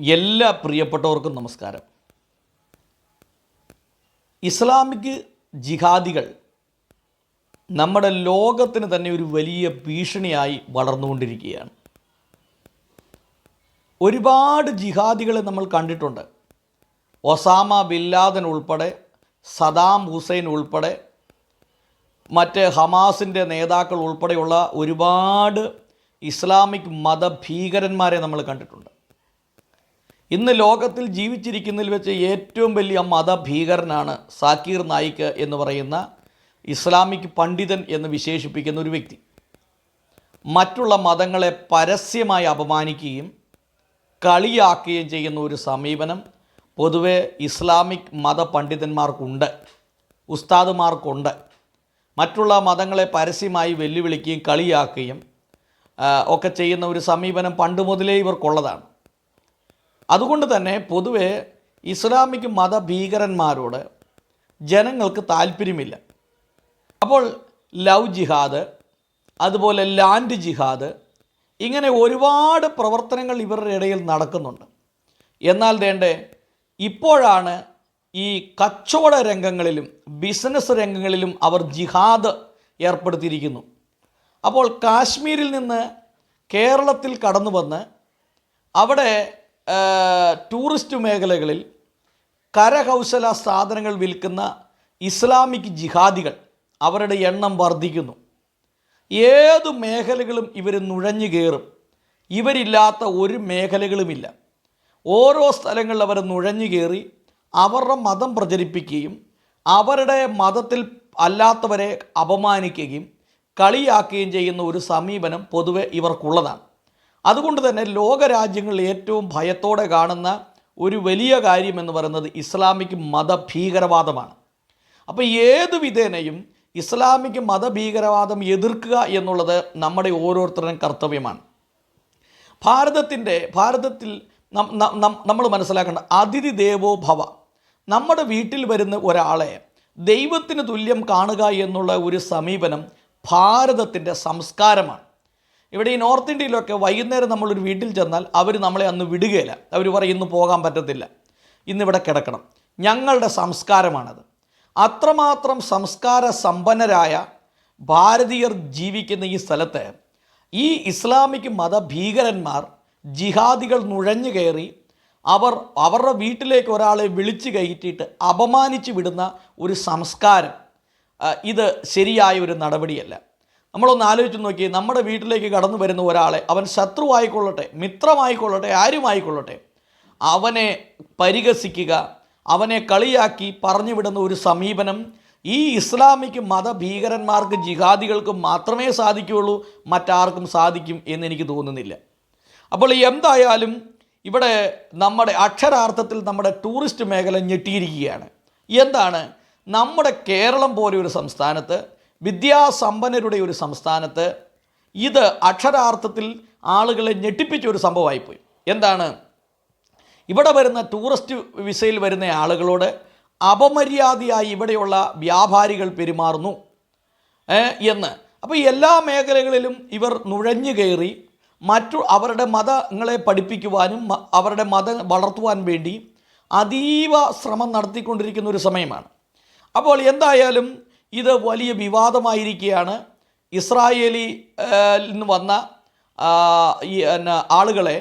എല്ലാ പ്രിയപ്പെട്ടവർക്കും നമസ്കാരം. ഇസ്ലാമിക് ജിഹാദികൾ നമ്മുടെ ലോകത്തിന് തന്നെ ഒരു വലിയ ഭീഷണിയായി വളർന്നുകൊണ്ടിരിക്കുകയാണ്. ഒരുപാട് ജിഹാദികളെ നമ്മൾ കണ്ടിട്ടുണ്ട്. ഒസാമ ബില്ലാദൻ ഉൾപ്പെടെ സദാം ഹുസൈൻ ഉൾപ്പെടെ മറ്റ് ഹമാസിന്റെ നേതാക്കൾ ഉൾപ്പെടെയുള്ള ഒരുപാട് ഇസ്ലാമിക് മതഭീകരന്മാരെ നമ്മൾ കണ്ടിട്ടുണ്ട്. ഇന്ന് ലോകത്തിൽ ജീവിച്ചിരിക്കുന്നതിൽ വെച്ച് ഏറ്റവും വലിയ മതഭീകരനാണ് സാക്കീർ നായിക്ക് എന്ന് പറയുന്ന ഇസ്ലാമിക് പണ്ഡിതൻ എന്ന് വിശേഷിപ്പിക്കുന്ന ഒരു വ്യക്തി. മറ്റുള്ള മതങ്ങളെ പരസ്യമായി അപമാനിക്കുകയും കളിയാക്കുകയും ചെയ്യുന്ന ഒരു സമീപനം പൊതുവെ ഇസ്ലാമിക് മതപണ്ഡിതന്മാർക്കുണ്ട് ഉസ്താദുമാർക്കുണ്ട്. മറ്റുള്ള മതങ്ങളെ പരസ്യമായി വെല്ലുവിളിക്കുകയും കളിയാക്കുകയും ഒക്കെ ചെയ്യുന്ന ഒരു സമീപനം പണ്ട് മുതലേ ഇവർക്കുള്ളതാണ്. അതുകൊണ്ട് തന്നെ പൊതുവെ ഇസ്ലാമിക് മതഭീകരന്മാരോട് ജനങ്ങൾക്ക് താല്പര്യമില്ല. അപ്പോൾ ലവ് ജിഹാദ് അതുപോലെ ലാൻഡ് ജിഹാദ് ഇങ്ങനെ ഒരുപാട് പ്രവർത്തനങ്ങൾ ഇവരുടെ ഇടയിൽ നടക്കുന്നുണ്ട്. എന്നാൽ വേണ്ടേ ഇപ്പോഴാണ് ഈ കച്ചവട രംഗങ്ങളിലും ബിസിനസ് രംഗങ്ങളിലും അവർ ജിഹാദ് ഏർപ്പെടുത്തിയിരിക്കുന്നു. അപ്പോൾ കാശ്മീരിൽ നിന്ന് കേരളത്തിൽ കടന്നു വന്ന് അവിടെ ടൂറിസ്റ്റ് മേഖലകളിൽ കരകൗശല സാധനങ്ങൾ വിൽക്കുന്ന ഇസ്ലാമിക് ജിഹാദികൾ അവരുടെ എണ്ണം വർദ്ധിക്കുന്നു. ഏത് മേഖലകളും ഇവർ നുഴഞ്ഞു കയറും. ഇവരില്ലാത്ത ഒരു മേഖലകളുമില്ല. ഓരോ സ്ഥലങ്ങളിൽ അവർ നുഴഞ്ഞു കയറി അവരുടെ മതം പ്രചരിപ്പിക്കുകയും അവരുടെ മതത്തിൽ അല്ലാത്തവരെ അപമാനിക്കുകയും കളിയാക്കുകയും ചെയ്യുന്ന ഒരു സമീപനം പൊതുവെ ഇവർക്കുള്ളതാണ്. അതുകൊണ്ട് തന്നെ ലോകരാജ്യങ്ങളിൽ ഏറ്റവും ഭയത്തോടെ കാണുന്ന ഒരു വലിയ കാര്യം എന്ന് പറയുന്നത് ഇസ്ലാമിക് മതഭീകരവാദമാണ്. അപ്പോൾ ഏത് വിധേനയും ഇസ്ലാമിക് മതഭീകരവാദം എതിർക്കുക എന്നുള്ളത് നമ്മുടെ ഓരോരുത്തരുടെയും കർത്തവ്യമാണ്. ഭാരതത്തിന്റെ ഭാരതത്തിൽ നമ്മൾ മനസ്സിലാക്കേണ്ട അതിഥി ദേവോ ഭവ. നമ്മുടെ വീട്ടിൽ വരുന്ന ഒരാളെ ദൈവത്തിന് തുല്യം കാണുക എന്നുള്ള ഒരു സമീപനം ഭാരതത്തിന്റെ സംസ്കാരമാണ്. ഇവിടെ ഈ നോർത്ത് ഇന്ത്യയിലൊക്കെ വൈകുന്നേരം നമ്മളൊരു വീട്ടിൽ ചെന്നാൽ അവർ നമ്മളെ അന്ന് വിടുകയില്ല. അവർ പറയും ഇന്ന് പോകാൻ പറ്റത്തില്ല. ഇന്നിവിടെ കിടക്കണം. ഞങ്ങളുടെ സംസ്കാരമാണത്. അത്രമാത്രം സംസ്കാര സമ്പന്നരായ ഭാരതീയർ ജീവിക്കുന്ന ഈ സ്ഥലത്ത് ഈ ഇസ്ലാമിക് മതഭീകരന്മാർ ജിഹാദികൾ നുഴഞ്ഞു കയറി അവർ അവരുടെ വീട്ടിലേക്ക് ഒരാളെ വിളിച്ചു കയറ്റിയിട്ട് അപമാനിച്ചു വിടുന്ന ഒരു സംസ്കാരം. ഇത് ശരിയായ ഒരു നടപടിയല്ല. നമ്മളൊന്ന് ആലോചിച്ച് നോക്കി. നമ്മുടെ വീട്ടിലേക്ക് കടന്നു വരുന്ന ഒരാളെ അവൻ ശത്രുവായിക്കൊള്ളട്ടെ മിത്രമായിക്കൊള്ളട്ടെ ആരുമായിക്കൊള്ളട്ടെ അവനെ പരിഹസിക്കുക അവനെ കളിയാക്കി പറഞ്ഞു വിടുന്ന ഒരു സമീപനം ഈ ഇസ്ലാമിക് മതഭീകരന്മാർക്ക് ജിഹാദികൾക്ക് മാത്രമേ സാധിക്കുകയുള്ളൂ. മറ്റാർക്കും സാധിക്കും എന്നെനിക്ക് തോന്നുന്നില്ല. അപ്പോൾ എന്തായാലും ഇവിടെ നമ്മുടെ അക്ഷരാർത്ഥത്തിൽ നമ്മുടെ ടൂറിസ്റ്റ് മേഖല ഞെട്ടിയിരിക്കുകയാണ്. എന്താണ്? നമ്മുടെ കേരളം പോലെ ഒരു സംസ്ഥാനത്ത് വിദ്യാസമ്പന്നരുടെ ഒരു സംസ്ഥാനത്ത് ഇത് അക്ഷരാർത്ഥത്തിൽ ആളുകളെ ഞെട്ടിപ്പിച്ച ഒരു സംഭവമായിപ്പോയി. എന്താണ്? ഇവിടെ വരുന്ന ടൂറിസ്റ്റ് വിസയിൽ വരുന്ന ആളുകളോട് അപമര്യാദയായി ഇവിടെയുള്ള വ്യാപാരികൾ പെരുമാറുന്നു എന്ന്. അപ്പോൾ എല്ലാ മേഖലകളിലും ഇവർ നുഴഞ്ഞു കയറി മറ്റു അവരുടെ മതങ്ങളെ പഠിപ്പിക്കുവാനും അവരുടെ മതം വളർത്തുവാൻ വേണ്ടി അതീവ ശ്രമം നടത്തിക്കൊണ്ടിരിക്കുന്ന ഒരു സമയമാണ്. അപ്പോൾ എന്തായാലും ഇത് വലിയ വിവാദമായിരിക്കുകയാണ്. ഇസ്രായേലി നിന്ന് വന്ന ഈ ആളുകളെ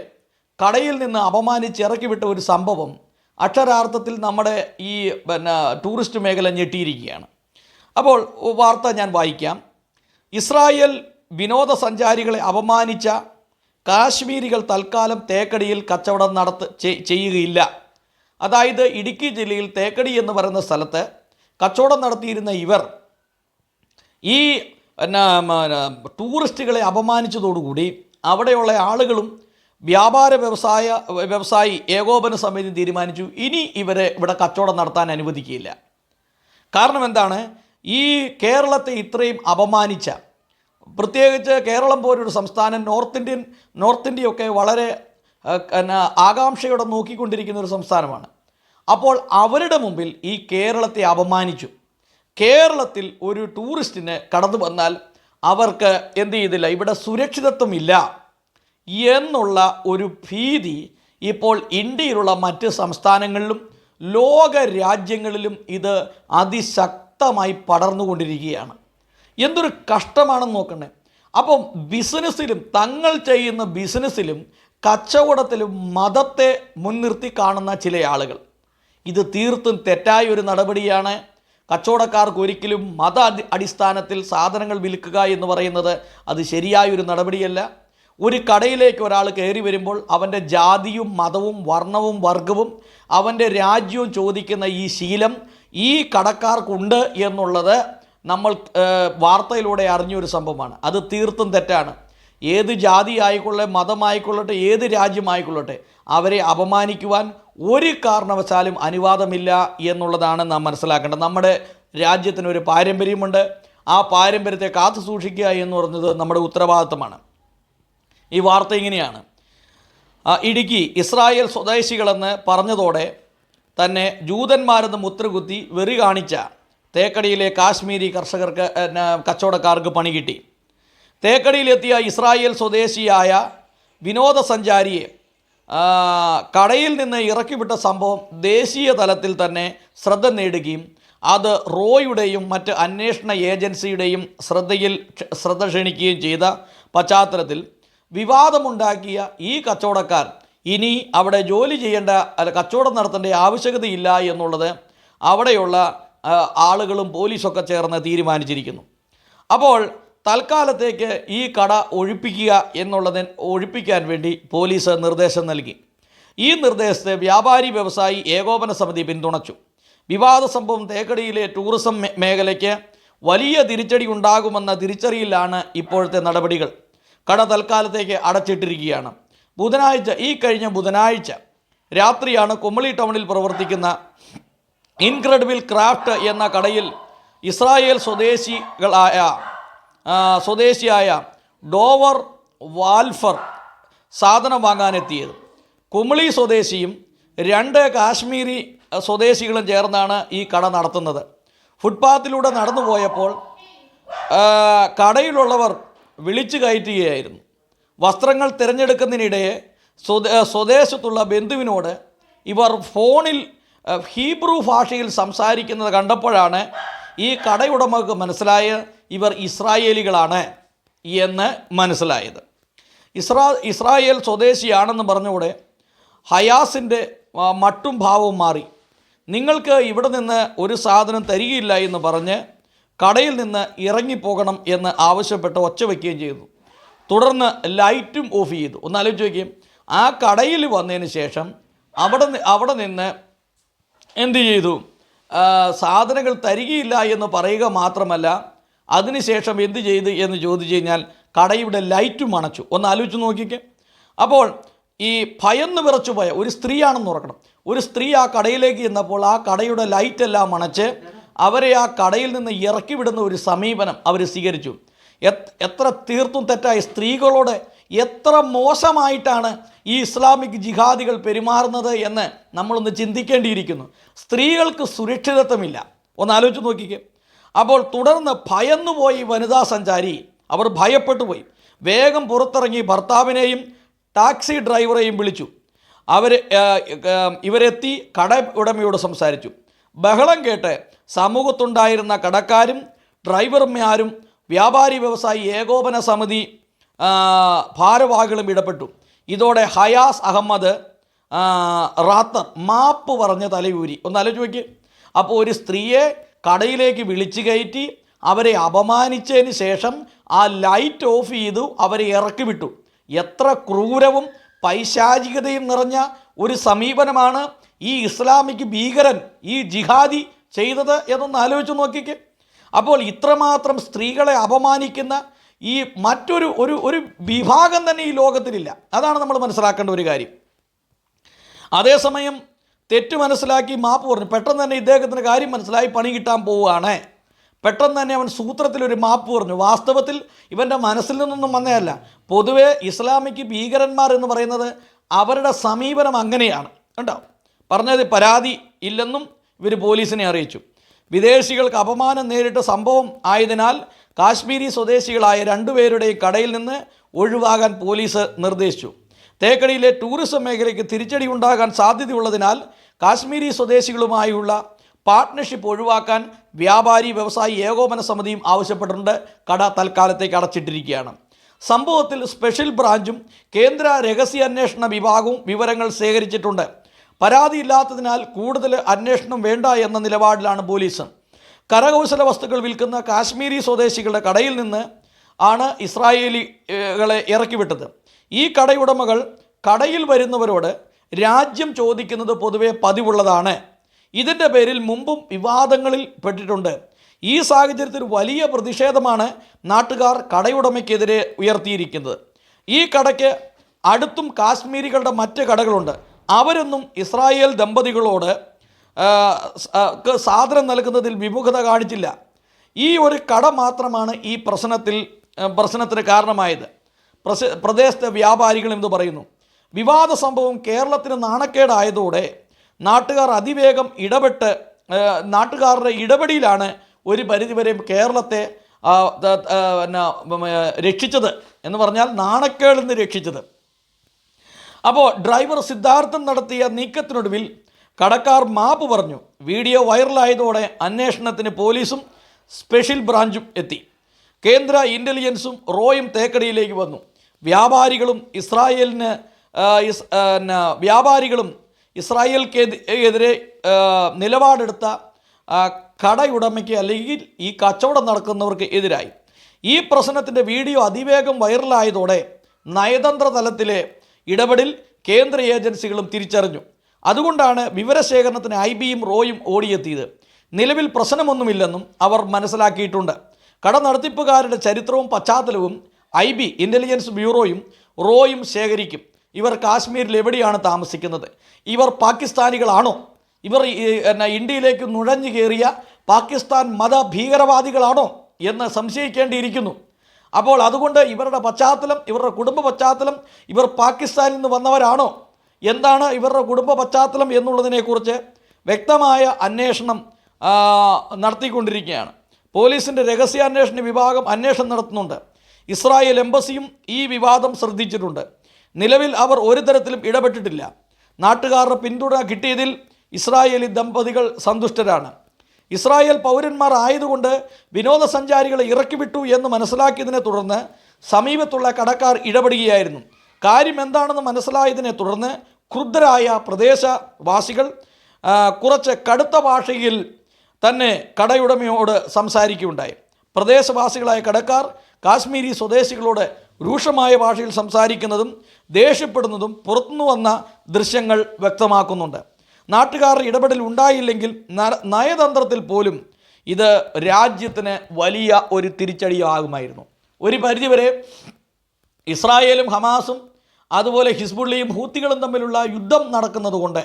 കടയിൽ നിന്ന് അപമാനിച്ച് ഇറക്കിവിട്ട ഒരു സംഭവം അക്ഷരാർത്ഥത്തിൽ നമ്മുടെ ഈ പിന്നെ ടൂറിസ്റ്റ് മേഖല ഞെട്ടിയിരിക്കുകയാണ്. അപ്പോൾ വാർത്ത ഞാൻ വായിക്കാം. ഇസ്രായേൽ വിനോദസഞ്ചാരികളെ അപമാനിച്ച കാശ്മീരികൾ തൽക്കാലം തേക്കടിയിൽ കച്ചവടം നടത്ത ചെയ്യുകയില്ല. അതായത് ഇടുക്കി ജില്ലയിൽ തേക്കടി എന്ന് പറയുന്ന സ്ഥലത്ത് കച്ചവടം നടത്തിയിരുന്ന ഇവർ ഈ ടൂറിസ്റ്റുകളെ അപമാനിച്ചതോടുകൂടി അവിടെയുള്ള ആളുകളും വ്യാപാര വ്യവസായ വ്യവസായി ഏകോപന സമിതി തീരുമാനിച്ചു. ഇനി ഇവരെ ഇവിടെ കച്ചവടം നടത്താൻ അനുവദിക്കുകയില്ല. കാരണം എന്താണ്? ഈ കേരളത്തെ ഇത്രയും അപമാനിച്ച പ്രത്യേകിച്ച് കേരളം പോലൊരു സംസ്ഥാനം നോർത്ത് ഇന്ത്യൻ നോർത്ത് ഇന്ത്യയൊക്കെ വളരെ ആകാംക്ഷയോടെ നോക്കിക്കൊണ്ടിരിക്കുന്ന ഒരു സംസ്ഥാനമാണ്. അപ്പോൾ അവരുടെ മുമ്പിൽ ഈ കേരളത്തെ അപമാനിച്ചു. കേരളത്തിൽ ഒരു ടൂറിസ്റ്റിന് കടന്നു വന്നാൽ അവർക്ക് എന്ത് ചെയ്തില്ല? ഇവിടെ സുരക്ഷിതത്വമില്ല എന്നുള്ള ഒരു ഭീതി ഇപ്പോൾ ഇന്ത്യയിലുള്ള മറ്റ് സംസ്ഥാനങ്ങളിലും ലോക രാജ്യങ്ങളിലും ഇത് അതിശക്തമായി പടർന്നുകൊണ്ടിരിക്കുകയാണ്. എന്തൊരു കഷ്ടമാണെന്ന് നോക്കണേ. അപ്പം ബിസിനസ്സിലും തങ്ങൾ ചെയ്യുന്ന ബിസിനസ്സിലും കച്ചവടത്തിലും മതത്തെ മുൻനിർത്തി കാണുന്ന ചില ആളുകൾ. ഇത് തീർത്തും തെറ്റായ ഒരു നടപടിയാണ്. കച്ചവടക്കാർക്ക് ഒരിക്കലും മത അടിസ്ഥാനത്തിൽ സാധനങ്ങൾ വിൽക്കുക എന്ന് പറയുന്നത് അത് ശരിയായ ഒരു നടപടിയല്ല. ഒരു കടയിലേക്ക് ഒരാൾ കയറി വരുമ്പോൾ അവന്റെ ജാതിയും മതവും വർണവും വർഗവും അവന്റെ രാജ്യവും ചോദിക്കുന്ന ഈ ശീലം ഈ കടക്കാർക്കുണ്ട് എന്നുള്ളത് നമ്മൾ വാർത്തയിലൂടെ അറിഞ്ഞൊരു സംഭവമാണ്. അത് തീർത്തും തെറ്റാണ്. ഏത് ജാതി ആയിക്കൊള്ളട്ടെ മതമായിക്കൊള്ളട്ടെ ഏത് രാജ്യമായിക്കൊള്ളട്ടെ അവരെ അപമാനിക്കുവാൻ ഒരു കാരണവശാലും അനുവാദമില്ല എന്നുള്ളതാണ് നാം മനസ്സിലാക്കേണ്ടത്. നമ്മുടെ രാജ്യത്തിന് ഒരു പാരമ്പര്യമുണ്ട്. ആ പാരമ്പര്യത്തെ കാത്തു സൂക്ഷിക്കുക എന്ന് പറഞ്ഞത് നമ്മുടെ ഉത്തരവാദിത്തമാണ്. ഈ വാർത്ത ഇങ്ങനെയാണ്. ഇടുക്കി ഇസ്രായേൽ സ്വദേശികളെന്ന് പറഞ്ഞതോടെ തന്നെ ജൂതന്മാരെന്ന് മുത്രകുത്തി വെറി കാണിച്ച തേക്കടിയിലെ കാശ്മീരി കർഷകർക്ക് കച്ചവടക്കാർക്ക് പണി കിട്ടി. തേക്കടിയിലെത്തിയ ഇസ്രായേൽ സ്വദേശിയായ വിനോദസഞ്ചാരിയെ കടയിൽ നിന്ന് ഇറക്കിവിട്ട സംഭവം ദേശീയ തലത്തിൽ തന്നെ ശ്രദ്ധ നേടുകയും അത് റോയുടെയും മറ്റ് അന്വേഷണ ഏജൻസിയുടെയും ശ്രദ്ധയിൽ ശ്രദ്ധ ക്ഷണിക്കുകയും ചെയ്ത പശ്ചാത്തലത്തിൽ വിവാദമുണ്ടാക്കിയ ഈ കച്ചവടക്കാർ ഇനി അവിടെ ജോലി ചെയ്യേണ്ട അല്ല കച്ചവടം നടത്തേണ്ട ആവശ്യകതയില്ല എന്നുള്ളത് അവിടെയുള്ള ആളുകളും പോലീസൊക്കെ ചേർന്ന് തീരുമാനിച്ചിരിക്കുന്നു. അപ്പോൾ തൽക്കാലത്തേക്ക് ഈ കട ഒഴിപ്പിക്കുക എന്നുള്ളതിന് ഒഴിപ്പിക്കാൻ വേണ്ടി പോലീസ് നിർദ്ദേശം നൽകി. ഈ നിർദ്ദേശത്തെ വ്യാപാരി വ്യവസായി ഏകോപന സമിതി പിന്തുണച്ചു. വിവാദ സംഭവം തേക്കടിയിലെ ടൂറിസം മേഖലയ്ക്ക് വലിയ തിരിച്ചടി ഉണ്ടാകുമെന്ന തിരിച്ചറിയിലാണ് ഇപ്പോഴത്തെ നടപടികൾ. കട തൽക്കാലത്തേക്ക് അടച്ചിട്ടിരിക്കുകയാണ്. ബുധനാഴ്ച ഈ കഴിഞ്ഞ ബുധനാഴ്ച രാത്രിയാണ് കുമളി ടൗണിൽ പ്രവർത്തിക്കുന്ന ഇൻക്രെഡിബിൾ ക്രാഫ്റ്റ് എന്ന കടയിൽ ഇസ്രായേൽ സ്വദേശികളായ സ്വദേശിയായ ഡോവർ വാൽഫർ സാധനം വാങ്ങാനെത്തിയത്. കുമളി സ്വദേശിയും രണ്ട് കാശ്മീരി സ്വദേശികളും ചേർന്നാണ് ഈ കട നടത്തുന്നത്. ഫുട്പാത്തിലൂടെ നടന്നു പോയപ്പോൾ കടയിലുള്ളവർ വിളിച്ചു കയറ്റുകയായിരുന്നു. വസ്ത്രങ്ങൾ തിരഞ്ഞെടുക്കുന്നതിനിടെ സ്വദേ സ്വദേശത്തുള്ള ബന്ധുവിനോട് ഇവർ ഫോണിൽ ഹീബ്രു ഭാഷയിൽ സംസാരിക്കുന്നത് കണ്ടപ്പോഴാണ് ഈ കടയുടമക്ക് മനസ്സിലായ ഇവർ ഇസ്രായേലികളാണ് എന്ന് മനസ്സിലായത്. ഇസ്രാ ഇസ്രായേൽ സ്വദേശിയാണെന്ന് പറഞ്ഞുകൂടെ? ഹയാസിന്റെ മട്ടും ഭാവവും മാറി. നിങ്ങൾക്ക് ഇവിടെ നിന്ന് ഒരു സാധനം തരികയില്ല എന്ന് പറഞ്ഞ് കടയിൽ നിന്ന് ഇറങ്ങിപ്പോകണം എന്ന് ആവശ്യപ്പെട്ട് ഒച്ച വയ്ക്കുകയും ചെയ്തു. തുടർന്ന് ലൈറ്റും ഓഫ് ചെയ്തു. ഒന്ന് ആലോചിച്ച് നോക്കിയും. ആ കടയിൽ വന്നതിന് ശേഷം അവിടെ അവിടെ നിന്ന് എന്തു ചെയ്തു? സാധനങ്ങൾ തരികയില്ല എന്ന് പറയുക മാത്രമല്ല അതിനുശേഷം എന്ത് ചെയ്ത് എന്ന് ചോദിച്ചു കഴിഞ്ഞാൽ കടയുടെ ലൈറ്റും അണച്ചു. ഒന്ന് ആലോചിച്ച് നോക്കിക്കേ. അപ്പോൾ ഈ ഭയന്ന് വിറച്ചു പോയ ഒരു സ്ത്രീയാണെന്ന് ഉറക്കണം ഒരു സ്ത്രീ ആ കടയിലേക്ക് ചെന്നപ്പോൾ ആ കടയുടെ ലൈറ്റെല്ലാം അണച്ച് അവരെ ആ കടയിൽ നിന്ന് ഇറക്കി വിടുന്ന ഒരു സമീപനം അവർ സ്വീകരിച്ചു. എത്ര തീർത്തും തെറ്റായ സ്ത്രീകളോട് എത്ര മോശമായിട്ടാണ് ഈ ഇസ്ലാമിക് ജിഹാദികൾ പെരുമാറുന്നത് എന്ന് നമ്മളൊന്ന് ചിന്തിക്കേണ്ടിയിരിക്കുന്നു. സ്ത്രീകൾക്ക് സുരക്ഷിതത്വമില്ല. ഒന്ന് ആലോചിച്ച് നോക്കിക്കേ. അപ്പോൾ തുടർന്ന് ഭയന്നുപോയി വനിതാ സഞ്ചാരി. അവർ ഭയപ്പെട്ടു പോയി. വേഗം പുറത്തിറങ്ങി ഭർത്താവിനെയും ടാക്സി ഡ്രൈവറെയും വിളിച്ചു. അവർ ഇവരെത്തി കട ഉടമയോട് സംസാരിച്ചു. ബഹളം കേട്ട് സമൂഹത്തുണ്ടായിരുന്ന കടക്കാരും ഡ്രൈവർമാരും വ്യാപാരി വ്യവസായി ഏകോപന സമിതി ഭാരവാഹികളും ഇടപെട്ടു. ഇതോടെ ഹയാസ് അഹമ്മദ് റാത്തർ മാപ്പ് പറഞ്ഞ് തലയൂരി. ഒന്ന് ആലോചിച്ച് നോക്കി അപ്പോൾ ഒരു സ്ത്രീയെ കടയിലേക്ക് വിളിച്ചു കയറ്റി അവരെ അപമാനിച്ചതിന് ശേഷം ആ ലൈറ്റ് ഓഫ് ചെയ്തു അവരെ ഇറക്കി വിട്ടു. എത്ര ക്രൂരവും പൈശാചികതയും നിറഞ്ഞ ഒരു സമീപനമാണ് ഈ ഇസ്ലാമിക് ഭീകരൻ ഈ ജിഹാദി ചെയ്തത് എന്നൊന്ന് ആലോചിച്ച് നോക്കിക്കേ. അപ്പോൾ ഇത്രമാത്രം സ്ത്രീകളെ അപമാനിക്കുന്ന ഈ മറ്റൊരു ഒരു ഒരു വിഭാഗം തന്നെ ഈ ലോകത്തിലില്ല. അതാണ് നമ്മൾ മനസ്സിലാക്കേണ്ട ഒരു കാര്യം. അതേസമയം തെറ്റ് മനസ്സിലാക്കി മാപ്പ് പറഞ്ഞു. പെട്ടെന്ന് തന്നെ ഇദ്ദേഹത്തിന് കാര്യം മനസ്സിലായി പണി കിട്ടാൻ പോവുകയാണ്. പെട്ടെന്ന് തന്നെ അവൻ സൂത്രത്തിലൊരു മാപ്പ് പറഞ്ഞു. വാസ്തവത്തിൽ ഇവന്റെ മനസ്സിൽ നിന്നൊന്നും വന്നതല്ല. പൊതുവേ ഇസ്ലാമിക് ഭീകരന്മാർ എന്ന് പറയുന്നത് അവരുടെ സമീപനം അങ്ങനെയാണ്. കണ്ടോ? പറഞ്ഞത് പരാതി ഇല്ലെന്നും ഇവർ പോലീസിനെ അറിയിച്ചു. വിദേശികൾക്ക് അപമാനം നേരിട്ട സംഭവം ആയതിനാൽ കാശ്മീരി സ്വദേശികളായ രണ്ടുപേരുടെയും കടയിൽ നിന്ന് ഒഴിവാകാൻ പോലീസ് നിർദ്ദേശിച്ചു. തേക്കടിയിലെ ടൂറിസം മേഖലയ്ക്ക് തിരിച്ചടി ഉണ്ടാകാൻ സാധ്യതയുള്ളതിനാൽ കാശ്മീരി സ്വദേശികളുമായുള്ള പാർട്ട്ണർഷിപ്പ് ഒഴിവാക്കാൻ വ്യാപാരി വ്യവസായി ഏകോപന സമിതിയും ആവശ്യപ്പെട്ടിട്ടുണ്ട്. കട തൽക്കാലത്തേക്ക് അടച്ചിട്ടിരിക്കുകയാണ്. സംഭവത്തിൽ സ്പെഷ്യൽ ബ്രാഞ്ചും കേന്ദ്ര രഹസ്യാന്വേഷണ വിഭാഗവും വിവരങ്ങൾ ശേഖരിച്ചിട്ടുണ്ട്. പരാതിയില്ലാത്തതിനാൽ കൂടുതൽ അന്വേഷണം വേണ്ട എന്ന നിലപാടിലാണ് പോലീസ്. കരകൗശല വസ്തുക്കൾ വിൽക്കുന്ന കാശ്മീരി സ്വദേശികളുടെ കടയിൽ നിന്ന് ആണ് ഇസ്രായേലികളെ ഇറക്കിവിട്ടത്. ഈ കടയുടമകൾ കടയിൽ വരുന്നവരോട് രാജ്യം ചോദിക്കുന്നത് പൊതുവെ പതിവുള്ളതാണ്. ഇതിന്റെ പേരിൽ മുമ്പും വിവാദങ്ങളിൽ പെട്ടിട്ടുണ്ട്. ഈ സാഹചര്യത്തിൽ വലിയ പ്രതിഷേധമാണ് നാട്ടുകാർ കടയുടമയ്ക്കെതിരെ ഉയർത്തിയിരിക്കുന്നത്. ഈ കടയ്ക്ക് അടുത്തും കാശ്മീരികളുടെ മറ്റ് കടകളുണ്ട്. അവരൊന്നും ഇസ്രായേൽ ദമ്പതികളോട് സാധനം നൽകുന്നതിൽ വിമുഖത കാണിച്ചില്ല. ഈ ഒരു കട മാത്രമാണ് ഈ പ്രശ്നത്തിൽ പ്രശ്നത്തിന് കാരണമായത്. പ്രദേശത്തെ വ്യാപാരികൾ എന്ന് പറയുന്നു? വിവാദ സംഭവം കേരളത്തിന് നാണക്കേടായതോടെ നാട്ടുകാർ അതിവേഗം ഇടപെട്ട് നാട്ടുകാരുടെ ഇടപെടിയിലാണ് ഒരു പരിധിവരെ കേരളത്തെ പിന്നെ രക്ഷിച്ചത് എന്ന് പറഞ്ഞാൽ നാണക്കേടിൽ നിന്ന് രക്ഷിച്ചത്. അപ്പോൾ ഡ്രൈവർ സിദ്ധാർത്ഥൻ നടത്തിയ നീക്കത്തിനൊടുവിൽ കടക്കാർ മാപ്പ് പറഞ്ഞു. വീഡിയോ വൈറലായതോടെ അന്വേഷണത്തിന് പോലീസും സ്പെഷ്യൽ ബ്രാഞ്ചും എത്തി. കേന്ദ്ര ഇന്റലിജൻസും റോയും തേക്കടിയിലേക്ക് വന്നു. വ്യാപാരികളും ഇസ്രായേലിന് വ്യാപാരികളും ഇസ്രായേൽക്കെതിരെ നിലപാടെടുത്ത കടയുടമയ്ക്ക് അല്ലെങ്കിൽ ഈ കച്ചവടം നടക്കുന്നവർക്ക് എതിരായി. ഈ പ്രശ്നത്തിന്റെ വീഡിയോ അതിവേഗം വൈറലായതോടെ നയതന്ത്ര തലത്തിലെ ഇടപെടൽ കേന്ദ്ര ഏജൻസികളും തിരിച്ചറിഞ്ഞു. അതുകൊണ്ടാണ് വിവരശേഖരണത്തിന് ഐ ബിയും റോയും ഓടിയെത്തിയത്. നിലവിൽ പ്രശ്നമൊന്നുമില്ലെന്നും അവർ മനസ്സിലാക്കിയിട്ടുണ്ട്. കട നടത്തിപ്പുകാരുടെ ചരിത്രവും പശ്ചാത്തലവും ഐ ബി ഇന്റലിജൻസ് ബ്യൂറോയും റോയും ശേഖരിക്കും. ഇവർ കാശ്മീരിൽ എവിടെയാണ് താമസിക്കുന്നത്? ഇവർ പാകിസ്ഥാനികളാണോ? ഇവർ എന്നാ, ഇന്ത്യയിലേക്ക് നുഴഞ്ഞു കയറിയ പാകിസ്ഥാൻ മത ഭീകരവാദികളാണോ എന്ന് സംശയിക്കേണ്ടിയിരിക്കുന്നു. അപ്പോൾ അതുകൊണ്ട് ഇവരുടെ പശ്ചാത്തലം ഇവരുടെ കുടുംബ പശ്ചാത്തലം ഇവർ പാകിസ്ഥാനിൽ നിന്ന് വന്നവരാണോ? എന്താണ് ഇവരുടെ കുടുംബ പശ്ചാത്തലം എന്നുള്ളതിനെക്കുറിച്ച് വ്യക്തമായ അന്വേഷണം നടത്തിക്കൊണ്ടിരിക്കുകയാണ്. പോലീസിന്റെ രഹസ്യാന്വേഷണ വിഭാഗം അന്വേഷണം നടത്തുന്നുണ്ട്. ഇസ്രായേൽ എംബസിയും ഈ വിവാദം ശ്രദ്ധിച്ചിട്ടുണ്ട്. നിലവിൽ അവർ ഒരു തരത്തിലും ഇടപെട്ടിട്ടില്ല. നാട്ടുകാരുടെ പിന്തുണ കിട്ടിയതിൽ ഇസ്രായേലി ദമ്പതികൾ സന്തുഷ്ടരാണ്. ഇസ്രായേൽ പൗരന്മാർ ആയതുകൊണ്ട് വിനോദസഞ്ചാരികളെ ഇറക്കിവിട്ടു എന്ന് മനസ്സിലാക്കിയതിനെ തുടർന്ന് സമീപത്തുള്ള കടക്കാർ ഇടപെടുകയായിരുന്നു. കാര്യം എന്താണെന്ന് മനസ്സിലായതിനെ തുടർന്ന് ക്രുദ്ധരായ പ്രദേശവാസികൾ കുറച്ച് കടുത്ത ഭാഷയിൽ തന്നെ കടയുടമയോട് സംസാരിക്കുകയുണ്ടായി. പ്രദേശവാസികളായ കടക്കാർ കാശ്മീരി സ്വദേശികളോട് രൂക്ഷമായ ഭാഷയിൽ സംസാരിക്കുന്നതും ദേഷ്യപ്പെടുന്നതും പുറത്തുനിന്ന് വന്ന ദൃശ്യങ്ങൾ വ്യക്തമാക്കുന്നുണ്ട്. നാട്ടുകാർ ഇടപെടൽ ഉണ്ടായില്ലെങ്കിൽ നയതന്ത്രത്തിൽ പോലും ഇത് രാജ്യത്തിന് വലിയ ഒരു തിരിച്ചടിയാകുമായിരുന്നു. ഒരു പരിധിവരെ ഇസ്രായേലും ഹമാസും അതുപോലെ ഹിസ്ബുള്ളിയും ഹൂത്തികളും തമ്മിലുള്ള യുദ്ധം നടക്കുന്നതുകൊണ്ട്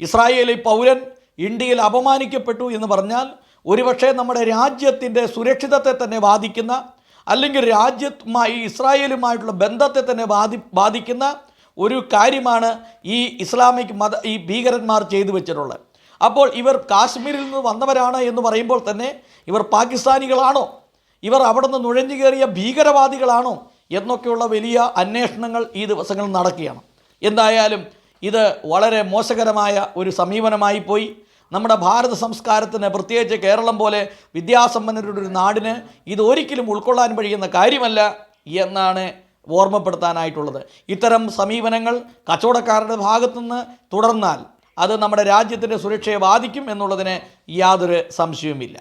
ഇസ്രായേലി പൗരൻ ഇന്ത്യയിൽ അപമാനിക്കപ്പെട്ടു എന്ന് പറഞ്ഞാൽ ഒരുപക്ഷെ നമ്മുടെ രാജ്യത്തിന്റെ സുരക്ഷിതത്തെ തന്നെ ബാധിക്കുന്ന അല്ലെങ്കിൽ രാജ്യമായി ഇസ്രായേലുമായിട്ടുള്ള ബന്ധത്തെ തന്നെ ബാധി ബാധിക്കുന്ന ഒരു കാര്യമാണ് ഈ ഇസ്ലാമിക് മത ഈ ഭീകരന്മാർ ചെയ്തു വെച്ചിട്ടുള്ളത്. അപ്പോൾ ഇവർ കാശ്മീരിൽ നിന്ന് വന്നവരാണ് എന്ന് പറയുമ്പോൾ തന്നെ ഇവർ പാകിസ്ഥാനികളാണോ? ഇവർ അവിടെ നിന്ന് നുഴഞ്ഞു കയറിയ ഭീകരവാദികളാണോ? എന്നൊക്കെയുള്ള വലിയ അന്വേഷണങ്ങൾ ഈ ദിവസങ്ങളിൽ നടക്കുകയാണ്. എന്തായാലും ഇത് വളരെ മോശകരമായ ഒരു സമീപനമായി പോയി നമ്മുടെ ഭാരത സംസ്കാരത്തിന് പ്രത്യേകിച്ച് കേരളം പോലെ വിദ്യാസമ്പന്നരുടെ ഒരു നാടിന് ഇത് ഒരിക്കലും ഉൾക്കൊള്ളാൻ കഴിയുന്ന കാര്യമല്ല എന്നാണ് ഓർമ്മപ്പെടുത്താനായിട്ടുള്ളത്. ഇത്തരം സമീപനങ്ങൾ കച്ചവടക്കാരുടെ ഭാഗത്തുനിന്ന് തുടർന്നാൽ അത് നമ്മുടെ രാജ്യത്തിന്റെ സുരക്ഷയെ ബാധിക്കും എന്നുള്ളതിന് യാതൊരു സംശയവുമില്ല.